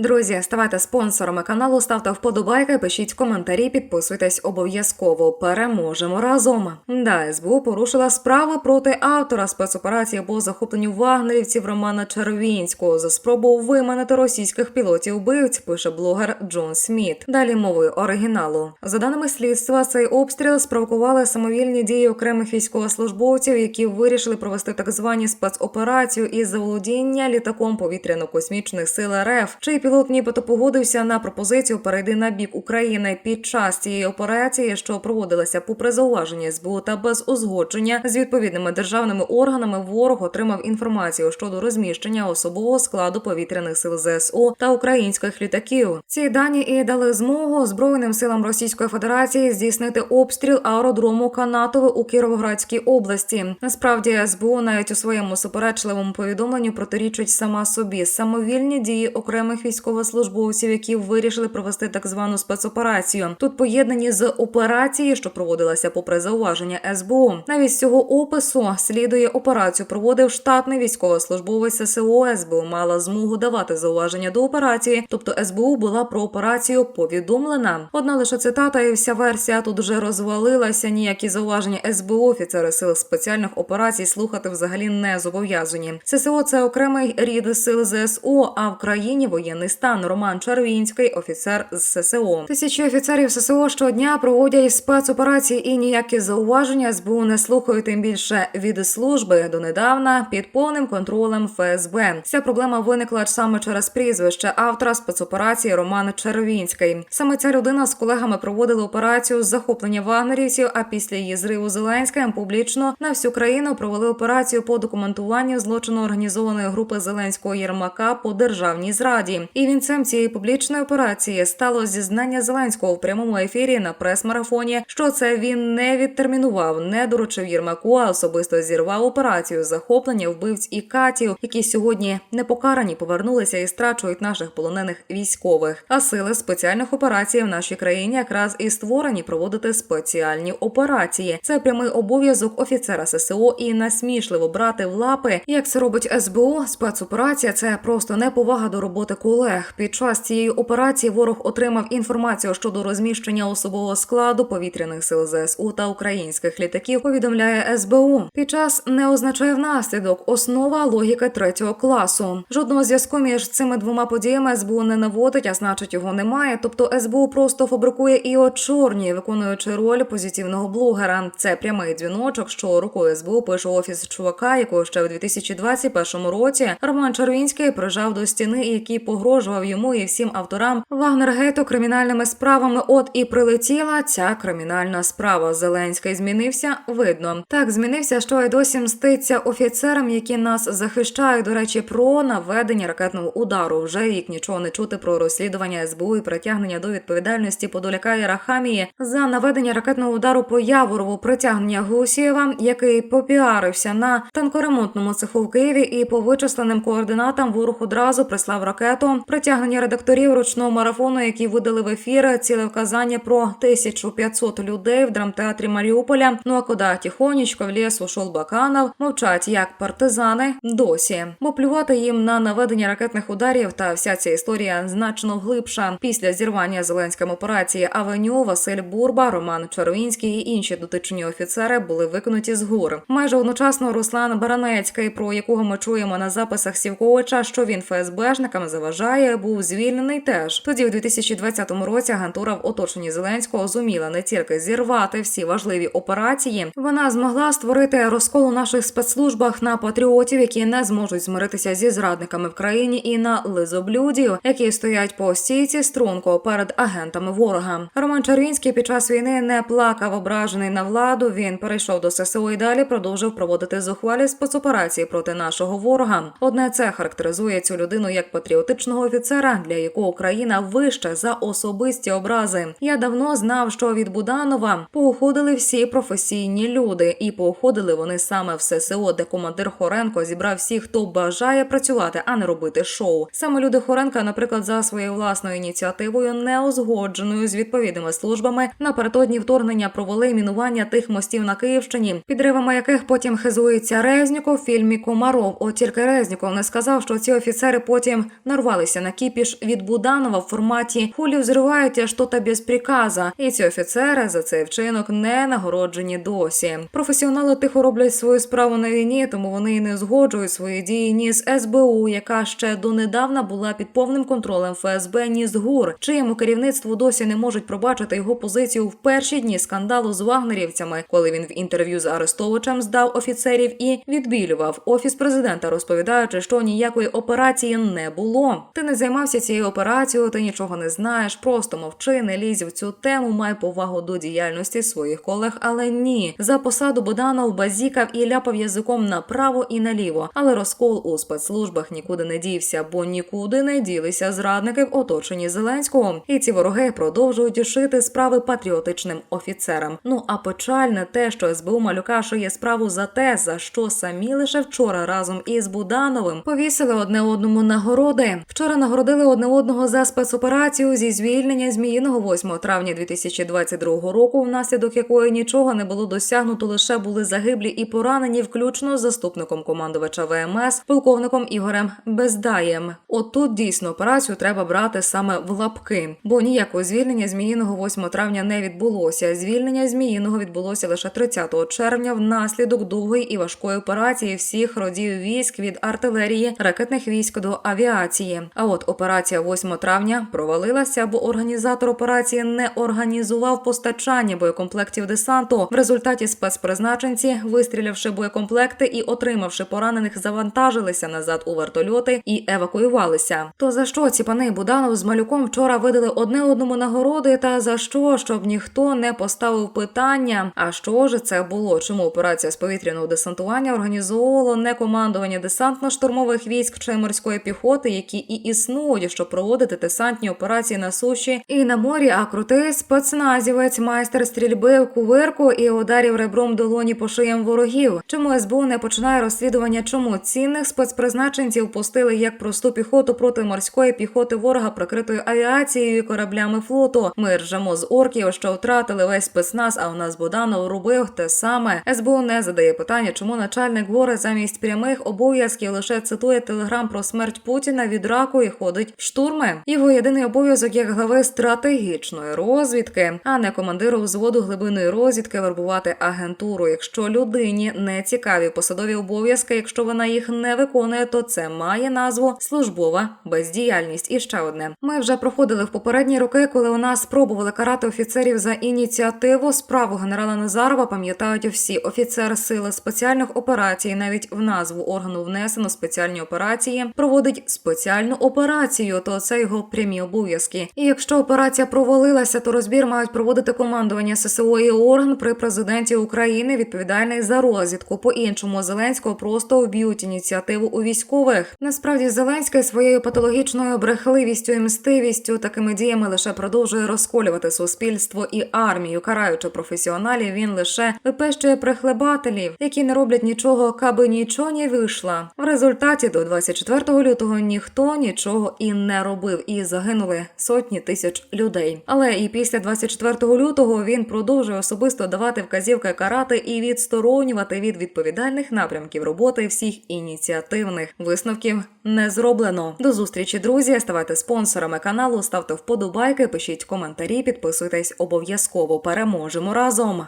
Друзі, ставайте спонсорами каналу, ставте вподобайки, пишіть коментарі, підписуйтесь обов'язково. Переможемо разом. Да, СБУ порушила справи проти автора спецоперації по захопленню вагнерівців Романа Червінського за спробу виманити російських пілотів вбивць. Пише блогер Джон Сміт. Далі мовою оригіналу. За даними слідства, цей обстріл спровокували самовільні дії окремих військовослужбовців, які вирішили провести так звані спецоперацію із заволодіння літаком повітряно-космічних сил РФ, чий пілот нібито погодився на пропозицію перейти на бік України під час цієї операції, що проводилася попри зауваження СБУ та без узгодження з відповідними державними органами. Ворог отримав інформацію щодо розміщення особового складу повітряних сил ЗСУ та українських літаків. Ці дані і дали змогу збройним силам Російської Федерації здійснити обстріл аеродрому Канатове у Кіровоградській області. Насправді СБУ навіть у своєму суперечливому повідомленню протирічить сама собі самовільні дії окремих військовослужбовців, які вирішили провести так звану спецоперацію. Тут поєднані з операцією, що проводилася попри зауваження СБУ. Навіть з цього опису слідує операцію. Проводив штатний військовослужбовець ССО. СБУ мала змогу давати зауваження до операції. Тобто СБУ була про операцію повідомлена. Одна лише цитата, і вся версія тут вже розвалилася. Ніякі зауваження СБУ офіцери сил спеціальних операцій слухати взагалі не зобов'язані. ССО це окремий рід сил ЗСУ. А в країні воєнний стан. Роман Червінський, офіцер з ССО. Тисячі офіцерів ССО щодня проводять спецоперації і ніякі зауваження СБУ не слухають тим більше від служби донедавна під повним контролем ФСБ. Ця проблема виникла саме через прізвище автора спецоперації Роман Червінський. Саме ця людина з колегами проводили операцію з захоплення вагнерівців. А після її зриву Зеленським публічно на всю країну провели операцію по документуванню злочину організованої групи Зеленського Єрмака по державній зраді. І вінцем цієї публічної операції стало зізнання Зеленського в прямому ефірі на прес-марафоні, що це він не відтермінував, не доручив Єрмаку, а особисто зірвав операцію захоплення вбивць і катів, які сьогодні непокарані повернулися і страчують наших полонених військових. А сили спеціальних операцій в нашій країні якраз і створені проводити спеціальні операції. Це прямий обов'язок офіцера ССО і насмішливо брати в лапи, як це робить СБУ. Спецоперація це просто неповага до роботи колег. Під час цієї операції ворог отримав інформацію щодо розміщення особового складу повітряних сил ЗСУ та українських літаків. Повідомляє СБУ. Під час не означає внаслідок основа логіки третього класу. Жодного зв'язку між цими двома подіями СБУ не наводить, а значить його немає. Тобто СБУ просто фабрикує і очорнює, виконуючи роль позитивного блогера. Це прямий дзвіночок, що рукою СБУ пише офіс чувака, якого ще в 2021 році Роман Червінський прижав до стіни, який погрожував йому і всім авторам Вагнергейту кримінальними справами. От і прилетіла ця кримінальна справа. Зеленський змінився. Видно, так змінився, що й досі мститься офіцерам, які нас захищають. До речі, про наведення ракетного удару. Вже рік нічого не чути про розслідування СБУ і притягнення до відповідальності Подоляка і Рахамії за наведення ракетного удару по Яворову, притягнення Гусєва, який попіарився на танкоремонтному цеху в Києві, і по вичисленим координатам ворог одразу прислав ракету. Притягнення редакторів ручного марафону, які видали в ефір ціле вказання про 1500 людей в драмтеатрі Маріуполя. Ну а куди тихонечко в ліс ушов Баканов, мовчать як партизани досі, бо плювати їм на наведення ракетних ударів та вся ця історія значно глибша. Після зірвання Зеленським операції Авеню Василь Бурба, Роман Червінський і інші дотичні офіцери були викинуті з гор. Майже одночасно Руслан Баранецький, про якого ми чуємо на записах Сівковича, що він ФСБшникам заважає, був звільнений. Теж тоді, в 2020 році, агентура в оточенні Зеленського зуміла не тільки зірвати всі важливі операції, вона змогла створити розкол у наших спецслужбах на патріотів, які не зможуть змиритися зі зрадниками в країні, і на лизоблюдів, які стоять по стійці струнко перед агентами ворога. Роман Червінський під час війни не плакав, ображений на владу. Він перейшов до ССО і далі продовжив проводити зухвалі спецоперації проти нашого ворога. Одне це характеризує цю людину як патріотичного офіцера, для якого країна вища за особисті образи. Я давно знав, що від Буданова поуходили всі професійні люди, і поуходили вони саме в ССО, де командир Хоренко зібрав всіх, хто бажає працювати, а не робити шоу. Саме люди Хоренка, наприклад, за своєю власною ініціативою, не узгодженою з відповідними службами, напередодні вторгнення провели мінування тих мостів на Київщині, підривами яких потім хизується Резніков в фільмі Комаров. От тільки Резніков не сказав, що ці офіцери потім нарвались нарвалися на кіпіш від Буданова в форматі «Хулі взривають, а що та без приказа». І ці офіцери за цей вчинок не нагороджені досі. Професіонали тихо роблять свою справу на війні, тому вони і не згоджують свої дії ні з СБУ, яка ще донедавна була під повним контролем ФСБ, ні з ГУР, чиєму керівництву досі не можуть пробачити його позицію в перші дні скандалу з вагнерівцями, коли він в інтерв'ю з Арестовичем здав офіцерів і відбілював офіс президента, розповідаючи, що ніякої операції не було. Ти не займався цією операцією, ти нічого не знаєш, просто мовчи, не лізь в цю тему, май повагу до діяльності своїх колег. Але ні, за посаду Буданов базікав і ляпав язиком направо і наліво. Але розкол у спецслужбах нікуди не дівся, бо нікуди не ділися зрадники в оточенні Зеленського. І ці вороги продовжують шити справи патріотичним офіцерам. Ну а печальне те, що СБУ Малюка шиє справу за те, за що самі лише вчора разом із Будановим повісили одне одному нагороди. Вчора нагородили одне одного за спецоперацію зі звільнення Зміїного 8 травня 2022 року, внаслідок якої нічого не було досягнуто, лише були загиблі і поранені, включно з заступником командувача ВМС, полковником Ігорем Бездаєм. От тут дійсно операцію треба брати саме в лапки, бо ніякого звільнення Зміїного 8 травня не відбулося. Звільнення Зміїного відбулося лише 30 червня внаслідок довгої і важкої операції всіх родів військ від артилерії, ракетних військ до авіації. А от операція 8 травня провалилася, бо організатор операції не організував постачання боєкомплектів десанту. В результаті спецпризначенці, вистрілявши боєкомплекти і отримавши поранених, завантажилися назад у вертольоти і евакуювалися. То за що ці пани Буданов з малюком вчора видали одне одному нагороди? Та за що, щоб ніхто не поставив питання? А що ж це було? Чому операція з повітряного десантування організовувало не командування десантно-штурмових військ чи морської піхоти, які і існують, щоб проводити десантні операції на суші і на морі, а крутий спецназівець, майстер стрільби в кувирку і ударів ребром долоні по шиям ворогів. Чому СБУ не починає розслідування? Чому цінних спецпризначенців пустили як просту піхоту проти морської піхоти ворога, прикритою авіацією і кораблями флоту? Ми ржемо з орків, що втратили весь спецназ. А у нас Буданов робив те саме. СБУ не задає питання, чому начальник ГОРи замість прямих обов'язків лише цитує телеграм про смерть Путіна від раку і ходить штурми. Його єдиний обов'язок як глави стратегічної розвідки, а не командиру взводу глибинної розвідки вербувати агентуру. Якщо людині не цікаві посадові обов'язки, якщо вона їх не виконує, то це має назву службова бездіяльність. І ще одне: ми вже проходили в попередні роки, коли у нас спробували карати офіцерів за ініціативу. Справу генерала Назарова пам'ятають всі офіцер сили спеціальних операцій. Навіть в назву органу внесено спеціальні операції. Проводить спеціальну операцію, то це його прямі обов'язки. І якщо операція провалилася, то розбір мають проводити командування ССО і орган при президенті України, відповідальний за розвідку. По іншому Зеленського просто вб'ють ініціативу у військових. Насправді Зеленський своєю патологічною брехливістю і мстивістю такими діями лише продовжує розколювати суспільство і армію, караючи професіоналів, він лише випещує прихлебателів, які не роблять нічого, каби нічого не вийшла. В результаті до 24 лютого ніхто нічого і не робив, і загинули сотні тисяч людей. Але і після 24 лютого він продовжує особисто давати вказівки карати і відсторонювати від відповідальних напрямків роботи всіх ініціативних висновків не зроблено. До зустрічі, друзі. Ставайте спонсорами каналу, ставте вподобайки, пишіть коментарі, підписуйтесь обов'язково. Переможемо разом.